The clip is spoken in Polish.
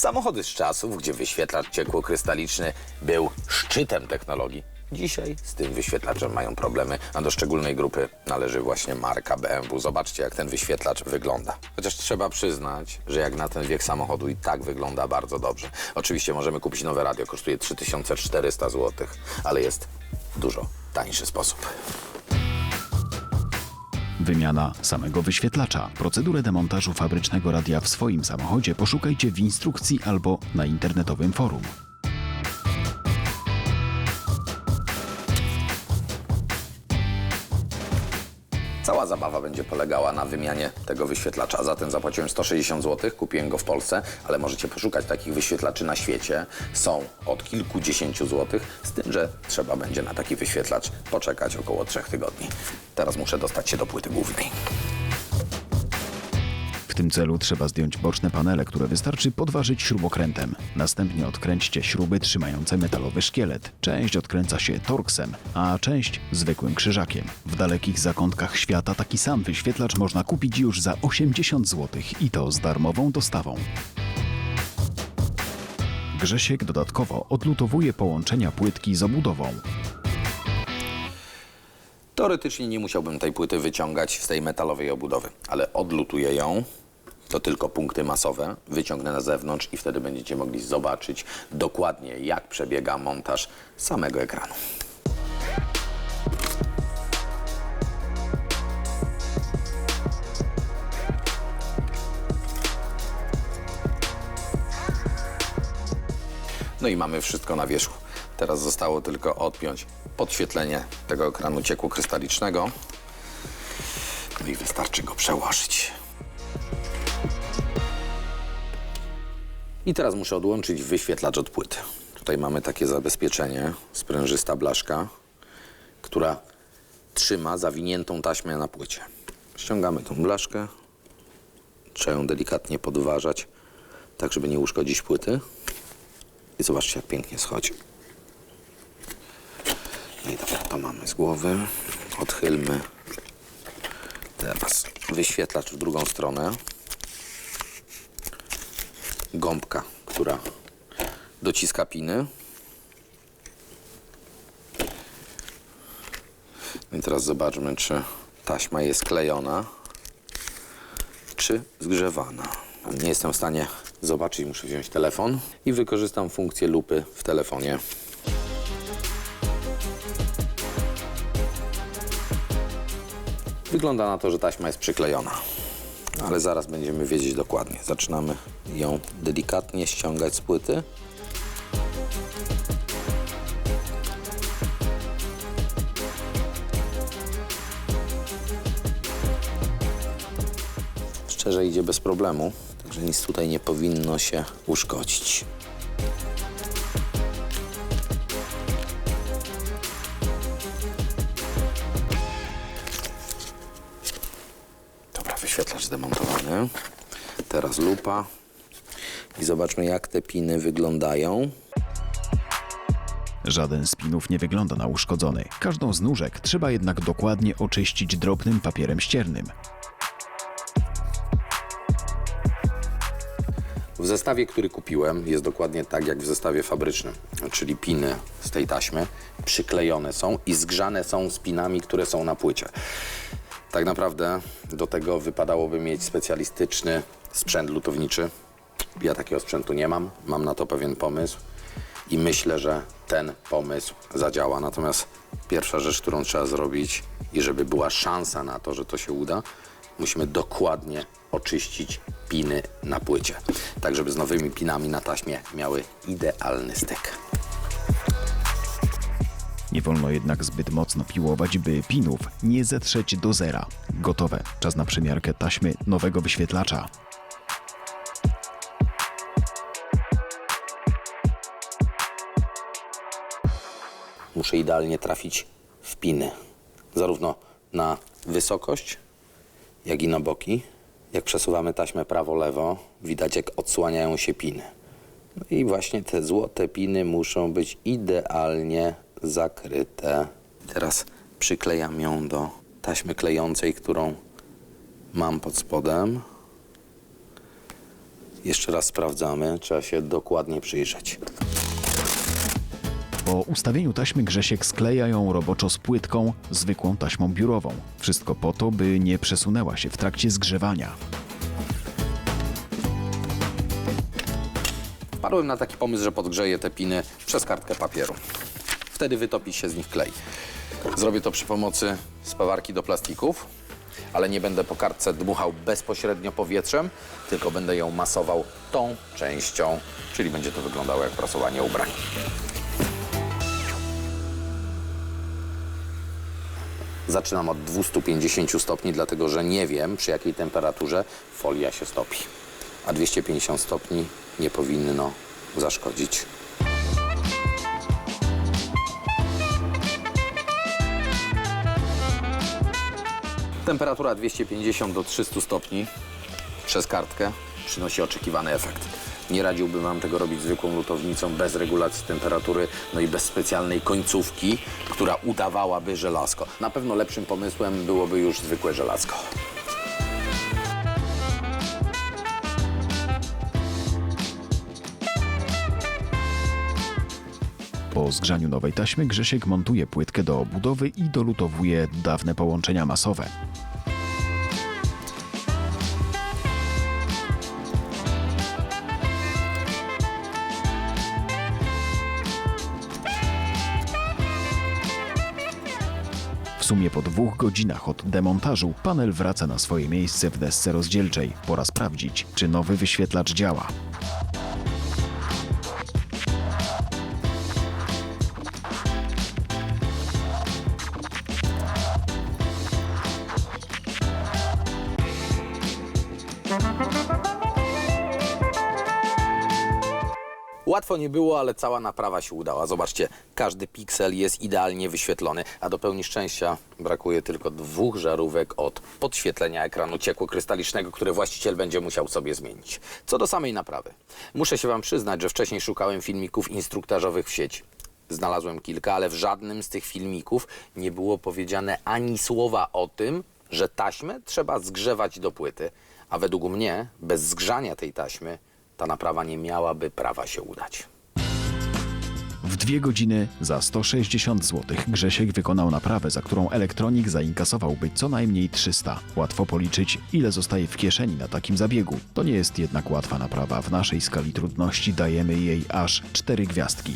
Samochody z czasów, gdzie wyświetlacz ciekłokrystaliczny był szczytem technologii, dzisiaj z tym wyświetlaczem mają problemy, a do szczególnej grupy należy właśnie marka BMW. Zobaczcie, jak ten wyświetlacz wygląda. Chociaż trzeba przyznać, że jak na ten wiek samochodu i tak wygląda bardzo dobrze. Oczywiście możemy kupić nowe radio, kosztuje 3400 zł, ale jest dużo tańszy sposób. Wymiana samego wyświetlacza. Procedurę demontażu fabrycznego radia w swoim samochodzie poszukajcie w instrukcji albo na internetowym forum. Cała zabawa będzie polegała na wymianie tego wyświetlacza. Za ten zapłaciłem 160 zł, kupiłem go w Polsce, ale możecie poszukać takich wyświetlaczy na świecie. Są od kilkudziesięciu złotych, z tym, że trzeba będzie na taki wyświetlacz poczekać około trzech tygodni. Teraz muszę dostać się do płyty głównej. Tym celu trzeba zdjąć boczne panele, które wystarczy podważyć śrubokrętem. Następnie odkręćcie śruby trzymające metalowy szkielet. Część odkręca się torksem, a część zwykłym krzyżakiem. W dalekich zakątkach świata taki sam wyświetlacz można kupić już za 80 zł i to z darmową dostawą. Grzesiek dodatkowo odlutowuje połączenia płytki z obudową. Teoretycznie nie musiałbym tej płyty wyciągać z tej metalowej obudowy, ale odlutuję ją. To tylko punkty masowe, wyciągnę na zewnątrz i wtedy będziecie mogli zobaczyć dokładnie, jak przebiega montaż samego ekranu. No i mamy wszystko na wierzchu. Teraz zostało tylko odpiąć podświetlenie tego ekranu ciekłokrystalicznego. No i wystarczy go przełożyć. I teraz muszę odłączyć wyświetlacz od płyty. Tutaj mamy takie zabezpieczenie, sprężysta blaszka, która trzyma zawiniętą taśmę na płycie. Ściągamy tą blaszkę, trzeba ją delikatnie podważać, tak żeby nie uszkodzić płyty. I zobaczcie, jak pięknie schodzi. No i dobra, to mamy z głowy. Odchylmy teraz wyświetlacz w drugą stronę. Gąbka, która dociska piny. No i teraz zobaczmy, czy taśma jest klejona, czy zgrzewana. Nie jestem w stanie zobaczyć, muszę wziąć telefon i wykorzystam funkcję lupy w telefonie. Wygląda na to, że taśma jest przyklejona, ale zaraz będziemy wiedzieć dokładnie. Zaczynamy ją delikatnie ściągać z płyty. Szczerze idzie bez problemu, także nic tutaj nie powinno się uszkodzić. Wyświetlacz zdemontowany. Teraz lupa. I zobaczmy, jak te piny wyglądają. Żaden z pinów nie wygląda na uszkodzony. Każdą z nóżek trzeba jednak dokładnie oczyścić drobnym papierem ściernym. W zestawie, który kupiłem, jest dokładnie tak jak w zestawie fabrycznym. Czyli piny z tej taśmy przyklejone są i zgrzane są z pinami, które są na płycie. Tak naprawdę do tego wypadałoby mieć specjalistyczny sprzęt lutowniczy. Ja takiego sprzętu nie mam, mam na to pewien pomysł i myślę, że ten pomysł zadziała. Natomiast pierwsza rzecz, którą trzeba zrobić i żeby była szansa na to, że to się uda, musimy dokładnie oczyścić piny na płycie. Tak, żeby z nowymi pinami na taśmie miały idealny styk. Nie wolno jednak zbyt mocno piłować, by pinów nie zetrzeć do zera. Gotowe. Czas na przymiarkę taśmy nowego wyświetlacza. Muszę idealnie trafić w piny. Zarówno na wysokość, jak i na boki. Jak przesuwamy taśmę prawo-lewo, widać jak odsłaniają się piny. No i właśnie te złote piny muszą być idealnie zakryte. Teraz przyklejam ją do taśmy klejącej, którą mam pod spodem. Jeszcze raz sprawdzamy, trzeba się dokładnie przyjrzeć. Po ustawieniu taśmy Grzesiek skleja ją roboczo z płytką, zwykłą taśmą biurową. Wszystko po to, by nie przesunęła się w trakcie zgrzewania. Wpadłem na taki pomysł, że podgrzeję te piny przez kartkę papieru. Wtedy wytopi się z nich klej. Zrobię to przy pomocy spawarki do plastików, ale nie będę po kartce dmuchał bezpośrednio powietrzem, tylko będę ją masował tą częścią, czyli będzie to wyglądało jak prasowanie ubrań. Zaczynam od 250 stopni, dlatego że nie wiem przy jakiej temperaturze folia się stopi. A 250 stopni nie powinno zaszkodzić. Temperatura 250 do 300 stopni przez kartkę przynosi oczekiwany efekt. Nie radziłbym Wam tego robić zwykłą lutownicą bez regulacji temperatury, no i bez specjalnej końcówki, która udawałaby żelazko. Na pewno lepszym pomysłem byłoby już zwykłe żelazko. Po zgrzaniu nowej taśmy Grzesiek montuje płytkę do obudowy i dolutowuje dawne połączenia masowe. Sumie po dwóch godzinach od demontażu panel wraca na swoje miejsce w desce rozdzielczej. Pora sprawdzić, czy nowy wyświetlacz działa. Łatwo nie było, ale cała naprawa się udała. Zobaczcie, każdy piksel jest idealnie wyświetlony, a do pełni szczęścia brakuje tylko dwóch żarówek od podświetlenia ekranu ciekłokrystalicznego, które właściciel będzie musiał sobie zmienić. Co do samej naprawy. Muszę się Wam przyznać, że wcześniej szukałem filmików instruktażowych w sieci. Znalazłem kilka, ale w żadnym z tych filmików nie było powiedziane ani słowa o tym, że taśmę trzeba zgrzewać do płyty, a według mnie bez zgrzania tej taśmy ta naprawa nie miałaby prawa się udać. W dwie godziny za 160 zł Grzesiek wykonał naprawę, za którą elektronik zainkasowałby co najmniej 300. Łatwo policzyć, ile zostaje w kieszeni na takim zabiegu. To nie jest jednak łatwa naprawa. W naszej skali trudności dajemy jej aż 4 gwiazdki.